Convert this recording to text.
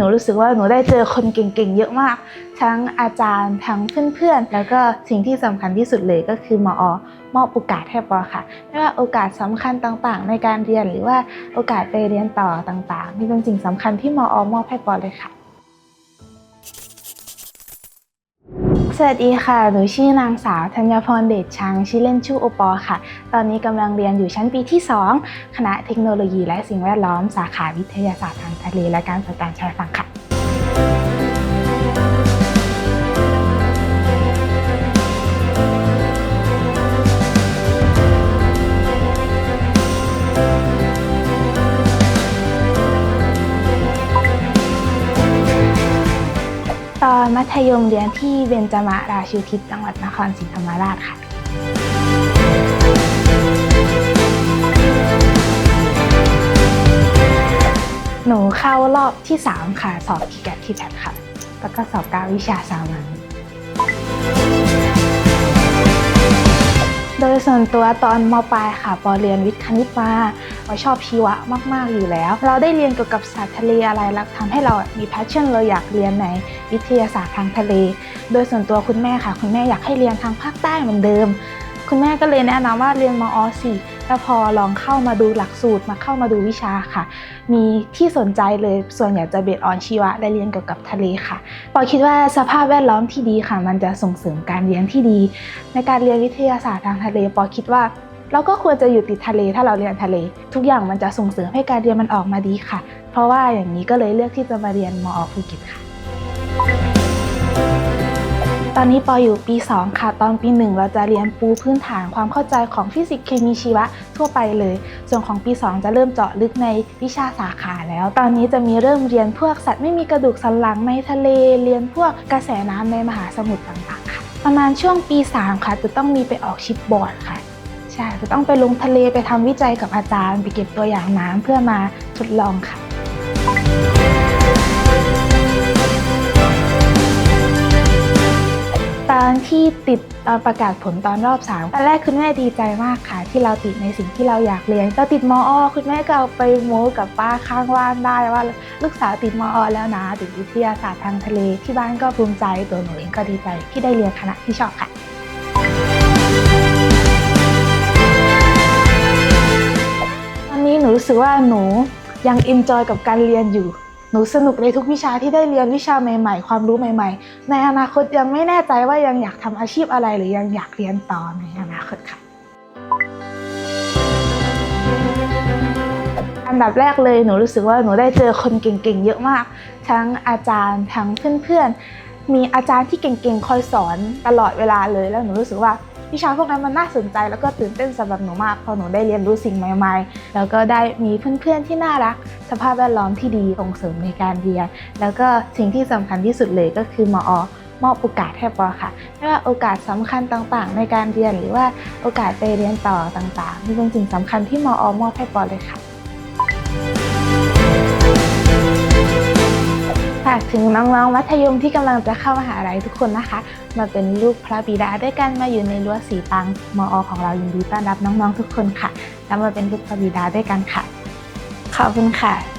หนูรู้สึกว่าหนูได้เจอคนเก่งๆ เยอะมาก ทั้งอาจารย์ทั้งเพื่อนๆ แล้วก็สิ่งที่สำคัญที่สุดเลยก็คือมอมอบโอกาสให้ปอค่ะ ไม่ว่าโอกาสสำคัญต่างๆ ในการเรียนหรือว่าโอกาสไปเรียนต่อต่างๆนี่เป็นสิ่งสำคัญที่มอมอบให้ปอเลยค่ะ สวัสดีค่ะ หนูชื่อนางสาวธัญพรเดชชัง ชื่อเล่นชื่อโอปอค่ะ ตอนนี้กำลังเรียนอยู่ชั้นปีที่ 2 คณะเทคโนโลยีและสิ่งแวดล้อม สาขาวิทยาศาสตร์ทางทะเลและการจัดการชายฝั่งค่ะ ตอนมัธยมเรียนที่เบญจมาราชูทิศจังหวัดนครศรีธรรมราชค่ะ หนูเข้ารอบที่ 3 ค่ะ สอบทีแกตที่แพทค่ะ แล้วก็สอบกาวิชาสามัญ โดยส่วนตัวตอนมปลายค่ะปอเรียนวิทย์คณิตมาเราชอบชีวะมาก ๆ อยู่แล้ว เราได้เรียนเกี่ยวกับสัตว์ทะเลอะไรแล้วทำให้เรามีแพชชั่นเราอยากเรียนในวิทยาศาสตร์ทางทะเล โดยส่วนตัวคุณแม่ค่ะ คุณแม่อยากให้เรียนทางภาคใต้เหมือนเดิม คุณแม่ก็เลยแนะนำว่าเรียนมอสิ แล้วพอลองเข้ามาดูหลักสูตรมาเข้ามาดูวิชาค่ะ มีที่สนใจเลยส่วนใหญ่จะเบสออนชีวะและเรียนเกี่ยวกับทะเลค่ะปอคิดว่าสภาพแวดล้อมที่ดีค่ะ มันจะส่งเสริมการเรียนที่ดี ในการเรียนวิทยาศาสตร์ทางทะเลปอคิดว่าเราก็ควรจะอยู่ติดทะเลถ้าเราเรียนทะเล ทุกอย่างมันจะส่งเสริมให้การเรียนมันออกมาดีค่ะ เพราะว่าอย่างนี้ก็เลยเลือกที่จะมาเรียนมอภูเก็ตค่ะ อนนี้ปออยู่ปี 2 ค่ะ ตอนปี 1 เราจะเรียนปูพื้นฐานความเข้าใจของฟิสิกส์เคมีชีวะทั่วไปเลย ส่วนของปี 2 จะเริ่มเจาะลึกในวิชาสาขาแล้ว ตอนนี้จะมีเริ่มเรียนพวกสัตว์ไม่มีกระดูกสันหลังในทะเล เรียนพวกกระแสน้ำในมหาสมุทรต่างๆ ค่ะ ประมาณช่วงปี 3 ค่ะ จะต้องมีไปออกชิปบอร์ดค่ะ ใช่ จะต้องไปลงทะเลไปทำวิจัยกับอาจารย์ ไปเก็บตัวอย่างน้ำเพื่อมาทดลองค่ะ ติดตอนประกาศผลตอนรอบ3ตอนแรกคุณแม่ดีใจมากค่ะ ที่เราติดในสิ่งที่เราอยากเรียนเราติดมอคุณแม่ก็เอาไปโม้กับป้าข้างบ้านได้ว่าลูกสาวติดมอแล้วนะติดวิทยาศาสตร์ทางทะเลที่บ้านก็ภูมิใจตัวหนูเองก็ดีใจที่ได้เรียนคณะที่ชอบค่ะตอนนี้หนูรู้สึกว่าหนูยังเอนจอยกับการเรียนอยู่ หนูสนุกในทุกวิชาที่ได้เรียนวิชาใหม่ ๆ ความรู้ใหม่ ๆ ในอนาคตยังไม่แน่ใจว่ายังอยากทำอาชีพอะไรหรือยังอยากเรียนต่อในอนาคตค่ะ อันดับแรกเลยหนูรู้สึกว่าหนูได้เจอคนเก่งๆ เยอะมาก ทั้งอาจารย์ทั้งเพื่อนๆ มีอาจารย์ที่เก่งๆ คอยสอนตลอดเวลาเลยแล้วหนูรู้สึกว่า วิชาพวกนั้นมันน่าสนใจ แล้วก็ตื่นเต้นสำหรับหนูมากเพราะหนูได้เรียนรู้สิ่งใหม่ๆ แล้วก็ได้มีเพื่อนๆที่น่ารัก สภาพแวดล้อมที่ดีส่งเสริมในการเรียน แล้วก็สิ่งที่สำคัญที่สุดเลยก็คือมอมอบโอกาสให้ปอค่ะไม่ว่าโอกาสสำคัญต่างๆ ในการเรียนหรือว่าโอกาสไปเรียนต่อต่างๆนี่เป็นสิ่งสำคัญที่มอมอบให้ปอเลยค่ะากถึงน้องๆมัธยมที่กำลังจะเข้ามหาลัยทุกคนนะคะ มาเป็นลูกพระบิดาด้วยกันมาอยู่ในรั้วสีตังมอของเรายินดีต้อนรับน้องๆทุกคนค่ะ แล้วมาเป็นลูกพระบิดาด้วยกันค่ะ ขอบคุณค่ะ